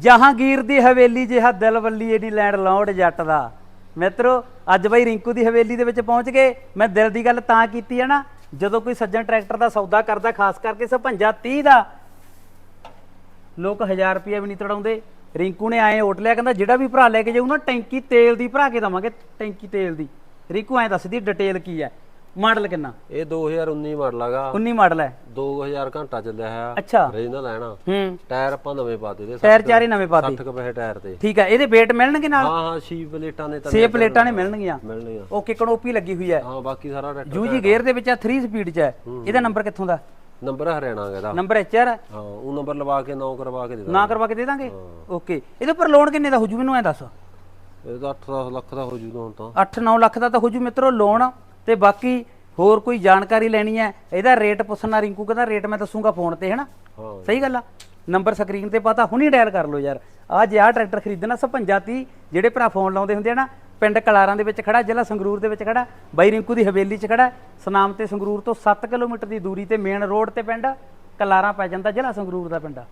ਜਹਾਂਗੀਰ ਦੀ ਹਵੇਲੀ ਜਿਹਾ ਦਿਲ ਵੱਲੀ ਏਡੀ ਲੈਂਡ ਲੌਂਡ ਜੱਟ ਦਾ। ਮਿੱਤਰੋ, ਅੱਜ ਬਈ ਰਿੰਕੂ ਦੀ ਹਵੇਲੀ ਦੇ ਵਿੱਚ ਪਹੁੰਚ ਗਏ। ਮੈਂ ਦਿਲ ਦੀ ਗੱਲ ਤਾਂ ਕੀਤੀ ਹੈ ਨਾ, ਜਦੋਂ ਕੋਈ ਸੱਜਣ ਟਰੈਕਟਰ ਦਾ ਸੌਦਾ ਕਰਦਾ, ਖਾਸ ਕਰਕੇ 55 30 ਦਾ। ਲੋਕ 1000 ਰੁਪਏ ਵੀ ਨਹੀਂ ਤੜਾਉਂਦੇ। ਰਿੰਕੂ ਨੇ ਆਏ ਓਟ ਲਿਆ, ਕਹਿੰਦਾ ਜਿਹੜਾ ਵੀ ਭਰਾ ਲੈ ਕੇ ਜਾਊ ਨਾ, ਟੈਂਕੀ ਤੇਲ ਦੀ ਭਰਾ ਕੇ ਦਵਾਂਗੇ, ਟੈਂਕੀ ਤੇਲ ਦੀ। ਰਿੰਕੂ ਐਂ ਦੱਸਦੀ, ਡਿਟੇਲ ਕੀ ਹੈ? ਮਾਡਲ ਕਿੰਨਾ? ਇਹ 2019 ਮਾਡਲ ਹੈਗਾ। 19 ਮਾਡਲ ਹੈ। 2000 ਘੰਟਾ ਚੱਲਿਆ ਹੈ। ਅੱਛਾ। ਰੇਂਜ ਦਾ ਲੈਣਾ। ਹੂੰ। ਟਾਇਰ ਆਪਾਂ ਨਵੇਂ ਪਾਤੇ ਦੇ ਟਾਇਰ ਚਾਰੇ ਨਵੇਂ ਪਾਤੇ 60 ਕੁ ਪੈਸੇ ਟਾਇਰ ਤੇ। ਠੀਕ ਹੈ ਇਹਦੇ weight ਮਿਲਣਗੇ ਨਾਲ? ਹਾਂ ਹਾਂ ਛੀ ਪਲੇਟਾਂ ਨੇ ਤਾਂ ਛੇ ਪਲੇਟਾਂ ਨੇ ਮਿਲਣਗੀਆਂ। ਮਿਲਣੀਆਂ ਓਕੇ ਕਨੋਪੀ ਲੱਗੀ ਹੋਈ ਹੈ। ਹਾਂ ਬਾਕੀ ਸਾਰਾ ਟਰੈਕਟਰ ਯੂਜੀ ਗੇਅਰ ਦੇ ਵਿੱਚ ਆ 3 ਸਪੀਡ ਚ ਹੈ। ਇਹਦਾ ਨੰਬਰ ਕਿੱਥੋਂ ਦਾ? ਨੰਬਰ ਹਰਿਆਣਾ ਦਾ ਨੰਬਰ ਐਚਆਰ ਹੈ? ਹਾਂ ਉਹ ਨੰਬਰ ਲਵਾ ਕੇ ਨੌ ਕਰਵਾ ਕੇ ਦੇ ਦਾਂ ਨਾ ਕਰਵਾ ਕੇ ਦੇ ਦਾਂਗੇ? ਓਕੇ ਇਹਦੇ ਉੱਪਰ ਲੋਨ ਕਿੰਨੇ ਦਾ ਹੋ ਜੂ? ਮੈਨੂੰ ਐ ਦੱਸ। ਇਹਦਾ 8-10 ਲੱਖ ਦਾ ਹੋ ਜੂਗਾ ਹੁਣ ਤਾਂ। 8-9 ਲੱਖ ਦਾ ਤਾਂ ਹੋ ਜੂ ਮਿੱਤਰੋ ਲੋਨ ਤੇ ਬਾਕੀ ਹੋਰ ਕੋਈ ਜਾਣਕਾਰੀ ਲੈਣੀ ਹੈ ਇਹਦਾ ਰੇਟ ਪੁੱਛਣਾ ਰਿੰਕੂ ਕਹਿੰਦਾ ਰੇਟ ਮੈਂ ਦੱਸੂਗਾ ਫੋਨ ਤੇ ਹੈਨਾ? ਹਾਂ ਸਹੀ ਗੱਲ ਆ? ਨੰਬਰ ਸਕਰੀਨ ਤੇ ਪਤਾ ਹੁਣੀ ਡਾਇਲ ਕਰ ਲਓ ਯਾਰ। ਆ ਜੇ ਆ ਟਰੈਕਟਰ ਖਰੀਦਣਾ ਸ 30 ਜਿਹੜੇ ਭਰਾ ਫੋਨ ਲਾਉਂਦੇ ਹੁੰਦੇ ਆ ਨਾ ਪਿੰਡ ਕਲਾਰਾਂ ਦੇ ਵਿੱਚ ਖੜਾ ਜ਼ਿਲ੍ਹਾ ਸੰਗਰੂਰ ਦੇ ਵਿੱਚ ਖੜਾ ਬਾਈ ਰਿੰਕੂ ਦੀ ਹਵੇਲੀ 'ਚ ਖੜਾ ਸਨਾਮ ਤੇ ਸੰਗਰੂਰ ਤੋਂ 7 ਕਿਲੋਮੀਟਰ ਦੀ ਦੂਰੀ ਤੇ ਮੇਨ ਰੋਡ ਤੇ ਪਿੰਡ ਕਲਾਰਾਂ ਪੈ ਜਾਂਦਾ ਜ਼ਿਲ੍ਹਾ ਸੰਗਰੂਰ ਦਾ ਪਿੰਡ। ਆ